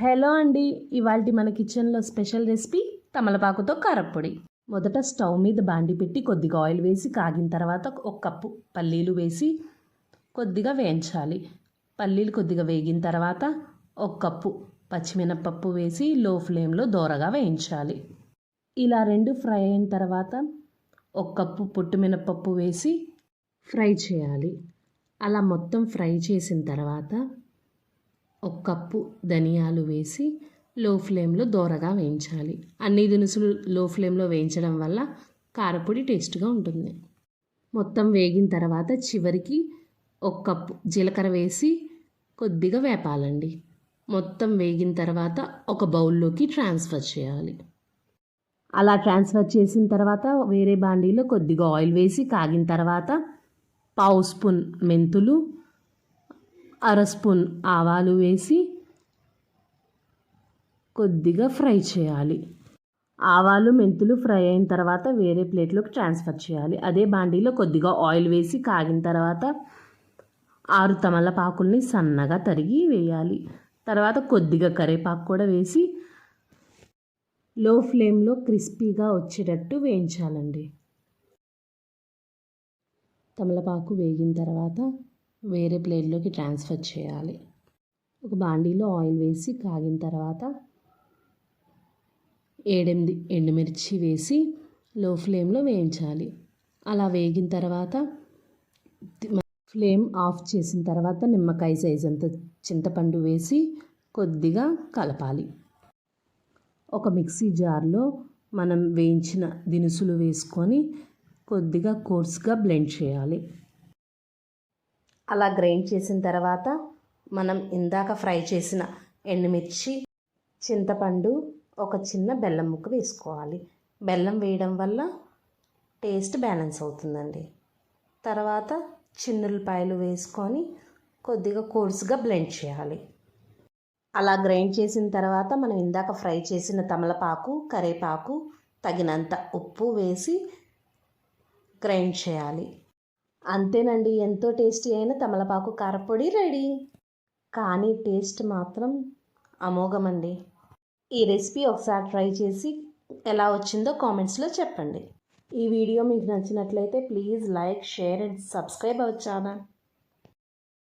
Hello అండి ఇవాళ మన కిచెన్లో స్పెషల్ రెసిపీ తమలపాకుతో కారప్పొడి. మొదట స్టవ్ మీద బాండి పెట్టి కొద్దిగా ఆయిల్ వేసి కాగిన తర్వాత ఒక కప్పు పల్లీలు వేసి కొద్దిగా వేయించాలి. పల్లీలు కొద్దిగా వేగిన తర్వాత ఒక కప్పు పచ్చిమినపప్పు వేసి లో ఫ్లేమ్లో దోరగా వేయించాలి. ఇలా రెండు ఫ్రై అయిన తర్వాత ఒక కప్పు పొట్టు వేసి ఫ్రై చేయాలి. అలా మొత్తం ఫ్రై చేసిన తర్వాత ఒక కప్పు ధనియాలు వేసి లో ఫ్లేమ్లో దోరగా వేయించాలి. అన్ని దినుసులు లో ఫ్లేమ్లో వేయించడం వల్ల కారపొడి టేస్ట్గా ఉంటుంది. మొత్తం వేగిన తర్వాత చివరికి ఒక కప్పు జీలకర్ర వేసి కొద్దిగా వేపాలండి. మొత్తం వేగిన తర్వాత ఒక బౌల్లోకి ట్రాన్స్ఫర్ చేయాలి. అలా ట్రాన్స్ఫర్ చేసిన తర్వాత వేరే బాండీలో కొద్దిగా ఆయిల్ వేసి కాగిన తర్వాత పావు స్పూన్ మెంతులు అర స్పూన్ ఆవాలు వేసి కొద్దిగా ఫ్రై చేయాలి. ఆవాలు మెంతులు ఫ్రై అయిన తర్వాత వేరే ప్లేట్లోకి ట్రాన్స్ఫర్ చేయాలి. అదే బాండీలో కొద్దిగా ఆయిల్ వేసి కాగిన తర్వాత ఆరు తమలపాకుల్ని సన్నగా తరిగి వేయాలి. తర్వాత కొద్దిగా కరివేపాకు కూడా వేసి లో ఫ్లేమ్లో క్రిస్పీగా వచ్చేటట్టు వేయించాలండి. తమలపాకు వేగిన తర్వాత వేరే ప్లేట్లోకి ట్రాన్స్ఫర్ చేయాలి. ఒక బాండీలో ఆయిల్ వేసి కాగిన తర్వాత ఏడెనిమిది ఎండుమిర్చి వేసి లో ఫ్లేమ్లో వేయించాలి. అలా వేగిన తర్వాత ఫ్లేమ్ ఆఫ్ చేసిన తర్వాత నిమ్మకాయ సైజ్ అంత చింతపండు వేసి కొద్దిగా కలపాలి. ఒక మిక్సీ జార్లో మనం వేయించిన దినుసులు వేసుకొని కొద్దిగా కోర్స్గా బ్లెండ్ చేయాలి. అలా గ్రైండ్ చేసిన తర్వాత మనం ఇందాక ఫ్రై చేసిన ఎండుమిర్చి చింతపండు ఒక చిన్న బెల్లం ముక్క వేసుకోవాలి. బెల్లం వేయడం వల్ల టేస్ట్ బ్యాలెన్స్ అవుతుందండి. తర్వాత చిన్నులపాయలు వేసుకొని కొద్దిగా కోర్సుగా బ్లెండ్ చేయాలి. అలా గ్రైండ్ చేసిన తర్వాత మనం ఇందాక ఫ్రై చేసిన తమలపాకు కరేపాకు తగినంత ఉప్పు వేసి గ్రైండ్ చేయాలి. అంతేనండి ఎంతో టేస్టీ అయిన తమలపాకు కారపొడి రెడీ. కానీ టేస్ట్ మాత్రం అమోఘమండి. ఈ రెసిపీ ఒకసారి ట్రై చేసి ఎలా వచ్చిందో కామెంట్స్లో చెప్పండి. ఈ వీడియో మీకు నచ్చినట్లయితే please like share and subscribe our channel.